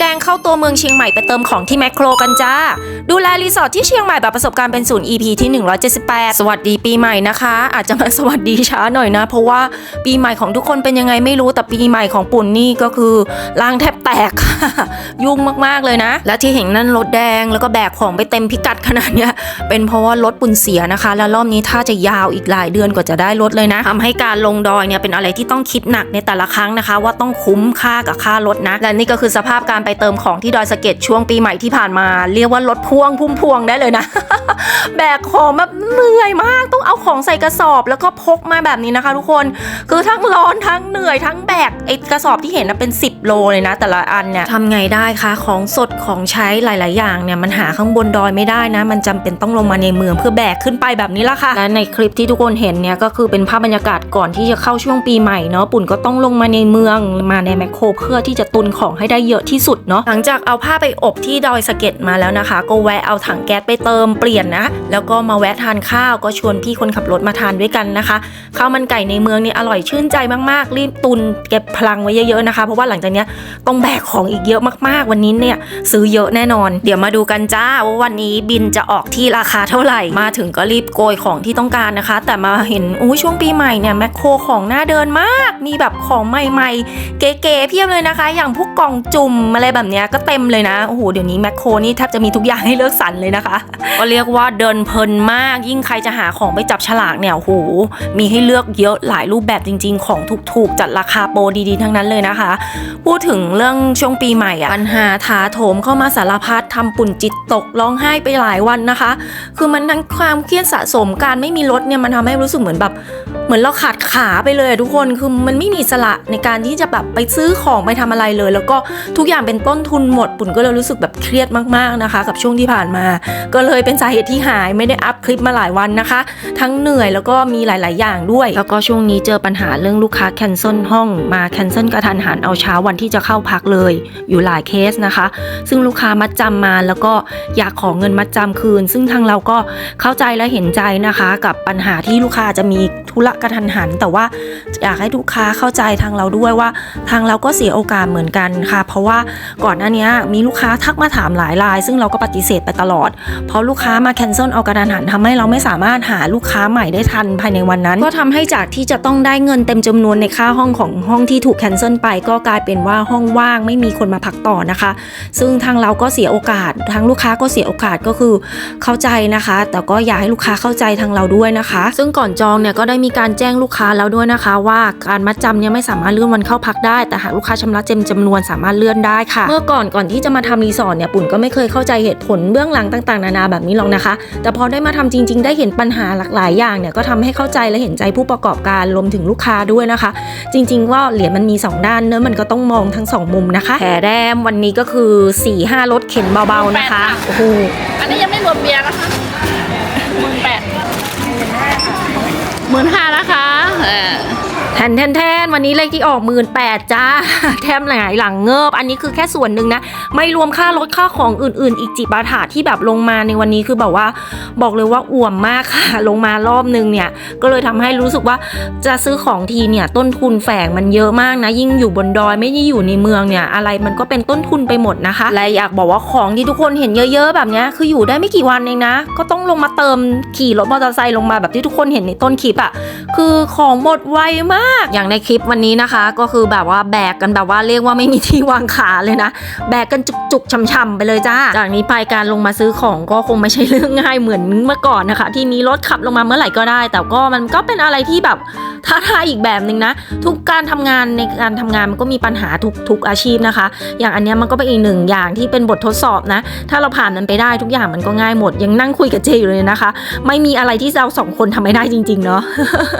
แดงเข้าตัวเมืองเชียงใหม่ไปเติมของที่แมคโครกันจ้า ดูแลรีสอร์ทที่เชียงใหม่แบบประสบการณ์เป็นศูนย์ EP ที่ 178 สวัสดีปีใหม่นะคะ อาจจะมาสวัสดีช้าหน่อยนะ เพราะว่าปีใหม่ของทุกคนเป็นยังไงไม่รู้แต่ปีใหม่ของปุ่นนี่ก็คือล่างแทบแตกยุ่งมากๆเลยนะ และที่เห็นนั่นรถแดงแล้วก็แบกของไปเต็มพิกัดขนาดเนี้ยเป็นเพราะว่ารถปุ่นเสียนะคะ แล้วรอบนี้ถ้าจะยาวอีกหลายเดือนกว่าจะได้รถเลยนะทำให้การลงดอยเนี่ยเป็นอะไรที่ต้องคิดหนักในแต่ละครั้งนะคะ ว่าต้องคุ้มค่ากับค่ารถนะ และนี่ก็คือสภาพการไปเติมของที่ดอยสะเก็ดช่วงปีใหม่ที่ผ่านมา เรียกว่ารถพ่วงพุ่มพวงได้เลยนะ แบกของแบบเหนื่อยมากต้องเอาของใส่กระสอบแล้วก็พกมาแบบนี้นะคะ ทุกคนคือทั้งร้อนทั้งเหนื่อยทั้งแบกไอ้กระสอบที่เห็นนะเป็น 10 โลเลยนะ แต่ละอันเนี่ยทำไงได้คะของสดของใช้หลาย ๆ อย่างเนี่ยมันหาข้างบนดอยไม่ได้นะ มันจำเป็นต้องลงมาในเมืองเพื่อแบกขึ้นไปแบบนี้ละค่ะและในคลิปที่ทุกคนเห็นเนี่ยก็คือเป็นภาพบรรยากาศก่อนที่จะเข้าช่วงปีใหม่เนาะปุ่นก็ต้องลงมาในเมืองมาในแมคโครเพื่อที่จะตุนของให้ได้เยอะที่สุดเนาะหลังจากเอาผ้าไปอบที่ดอยสะเก็ดมาแล้วนะคะ ก็แวะเอาถังแก๊สไปเติมเปลี่ยนนะ แล้วก็มาแวะทานข้าวก็ชวนพี่คนขับรถมาทานด้วยกันนะคะข้าวมันไก่ในเมืองนี่อร่อยชื่นใจมากๆ รีบตุนเก็บพลังไว้เยอะๆนะคะ เพราะว่าหลังจากนี้ต้องแบกของอีกเยอะมากๆ วันนี้เนี่ยซื้อเยอะแน่นอน เดี๋ยวมาดูกันจ้าว่าวันนี้บินจะออกที่ราคาเท่าไหร่ มาถึงก็รีบโกยของที่ต้องการนะคะ แต่มาเห็นอู้ช่วงปีใหม่เนี่ยแมคโครของหน่าเดินมาก มีแบบของใหม่ๆ เก๋ๆเพียบเลยนะคะ อย่างพวกกล่องจุ่มอะไรแบบเนี้ยก็เต็มเลยนะโอ้โหเดี๋ยวนี้แมคโครนี่แทบจะมีทุกอย่างให้เลือกสรรเลยนะคะก็เรียกว่าเดินเพลินมาก ยิ่งใครจะหาของไปจับฉลากเนี่ยโอ้โหมีให้เลือกเยอะหลายรูปแบบจริง ๆ ของถูกๆ จัดราคาโปรดีๆ ทั้งนั้นเลยนะคะ พูดถึงเรื่องช่วงปีใหม่อะปัญหาถาโถมเข้ามาสารพัดทำปุ่นจิตตกร้องไห้ไปหลายวันนะคะ คือมันทั้งความเครียดสะสมการไม่มีรถเนี่ยมันทำให้รู้สึกเหมือนแบบเหมือนเราขาดขาไปเลยทุกคนคือมันไม่มีสระในการที่จะแบบไปซื้อของไปทำอะไรเลย แล้วก็ทุกอย่างเป็นต้นทุนหมดปุ่นก็เลยรู้สึกแบบเครียดมากๆนะคะ กับช่วงที่ผ่านมา ก็เลยเป็นสาเหตุที่หายไม่ได้อัพคลิปมาหลายวันนะคะ ทั้งเหนื่อยแล้วก็มีหลาย ๆ อย่างด้วย แล้วก็ช่วงนี้เจอปัญหาเรื่องลูกค้าแคนเซิลห้องมาแคนเซิลกระทันหันเอาเช้าวันที่จะเข้าพักเลย อยู่หลายเคสนะคะ ซึ่งลูกค้ามัดจำมาแล้วก็อยากขอเงินมัดจำคืน ซึ่งทางเราก็เข้าใจและเห็นใจนะคะ กับปัญหาที่ลูกค้าจะมีธุระกระทันหัน แต่ว่าอยากให้ลูกค้าเข้าใจทางเราด้วยว่า ทางเราก็เสียโอกาสเหมือนกันค่ะ เพราะว่าก่อนหน้านี้มีลูกค้าทักมาถามหลายราย ซึ่งเราก็ปฏิเสธไปตลอด เพราะลูกค้ามาแคนเซิลเอากระทันหันทำให้เราไม่สามารถหาลูกค้าใหม่ได้ทันภายในวันนั้น ก็ทำให้จากที่จะต้องได้เงินเต็มจำนวนในค่าห้องของห้องที่ถูกแคนเซิลไป ก็กลายเป็นว่าห้องว่างไม่มีคนมาพักต่อนะคะ ซึ่งทางเราก็เสียโอกาสทางลูกค้าก็เสียโอกาสก็คือเข้าใจนะคะ แต่ก็อยากให้ลูกค้าเข้าใจทางเราด้วยนะคะ ซึ่งก่อนจองเนี่ยก็ได้มีการแจ้งลูกค้าแล้วด้วยนะคะ ว่าการมัดจำเนี่ยไม่สามารถเลื่อนวันเข้าพักได้ แต่หากลูกค้าชำระเต็มจำนวนสามารถเลื่อนได้ค่ะ เมื่อก่อนก่อนที่จะมาทำรีสอร์ทเนี่ยปุ่นก็ไม่เคยเข้าใจเหตุผลเบื้องหลังต่างๆ นานาแบบนี้หรอกนะคะ แต่พอได้มาทำจริง ๆ ได้เห็นปัญหาหลากหลายอย่างเนี่ยก็ทำให้เข้าใจและเห็นใจผู้ประกอบการรวมถึงลูกค้าด้วยนะคะ จริงๆว่าเหรียญมันมี 2 ด้านเนอะมันก็ต้องมองทั้ง 2 มุมนะคะแถแรมวันนี้ก็คือ4ี่ห้ารถเข็นเบาๆนะคะโอ้โหอันนี้ยังไม่รวมเบียร์นะคะ นแทนแทนวันนี้เลขที่ออกหมื่นแปดจ้า แทมหลายหลังเงิบ อันนี้คือแค่ส่วนหนึ่งนะ ไม่รวมค่ารถค่าของอื่น ๆ อีกจิบาถาที่แบบลงมาในวันนี้คือแบบว่า บอกเลยว่าอ่วมมากค่ะ ลงมารอบนึงเนี่ย ก็เลยทำให้รู้สึกว่าจะซื้อของทีเนี่ยต้นทุนแฝงมันเยอะมากนะ ยิ่งอยู่บนดอยไม่ได้อยู่ในเมืองเนี่ย อะไรมันก็เป็นต้นทุนไปหมดนะคะและอยากบอกว่าของที่ทุกคนเห็นเยอะๆ แบบเนี้ยคืออยู่ได้ไม่กี่วันเองนะ ก็ต้องลงมาเติมขี่รถมอเตอร์ไซค์ลงมาแบบที่ทุกคนเห็นในต้นคลิปอะคือของหมดไวมากอย่างในคลิปวันนี้นะคะ ก็คือแบบว่าแบกกันแบบว่าเรียกว่าไม่มีที่วางขาเลยนะ แบกกันจุกๆช่ำๆไปเลยจ้า จากนี้ไปการลงมาซื้อของก็คงไม่ใช่เรื่องง่ายเหมือนเมื่อก่อนนะคะ ที่มีรถขับลงมาเมื่อไหร่ก็ได้ แต่ก็มันก็เป็นอะไรที่แบบ ท้าทายอีกแบบหนึ่งนะ ทุกการทำงานในการทำงานมันก็มีปัญหาทุกทุกอาชีพนะคะ อย่างอันเนี้ยมันก็เป็นอีกหนึ่งอย่างที่เป็นบททดสอบนะ ถ้าเราผ่านมันไปได้ทุกอย่างมันก็ง่ายหมด ยังนั่งคุยกับเจอยู่เลยนะคะ ไม่มีอะไรที่เราสองคนทำไม่ได้จริง ๆ เนาะ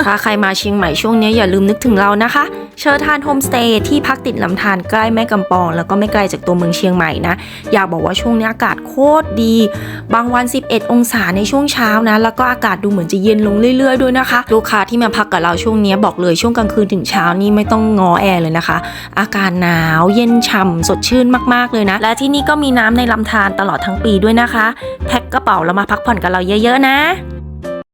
ถ้าใครมาเชียงใหม่ช่วงนี้อย่าลืมนึกถึงเรานะคะ เชิญทานโฮมสเตย์ที่พักติดลำธารใกล้แม่กำปอง แล้วก็ไม่ไกลจากตัวเมืองเชียงใหม่นะ อยากบอกว่าช่วงนี้อากาศโคตรดี บางวัน 11 องศาในช่วงเช้านะ แล้วก็อากาศดูเหมือนจะเย็นลงเรื่อย ๆ ด้วยนะคะ ลูกค้าที่มาพักกับเราช่วงนี้บอกเลยช่วงกลางคืนถึงเช้านี่ไม่ต้องงอแอร์เลยนะคะ อากาศหนาวเย็นฉ่ำสดชื่นมากๆเลยนะ และที่นี่ก็มีน้ำในลำธารตลอดทั้งปีด้วยนะคะ แพ็คกระเป๋าแล้วมาพักผ่อนกับเราเยอะ ๆ นะ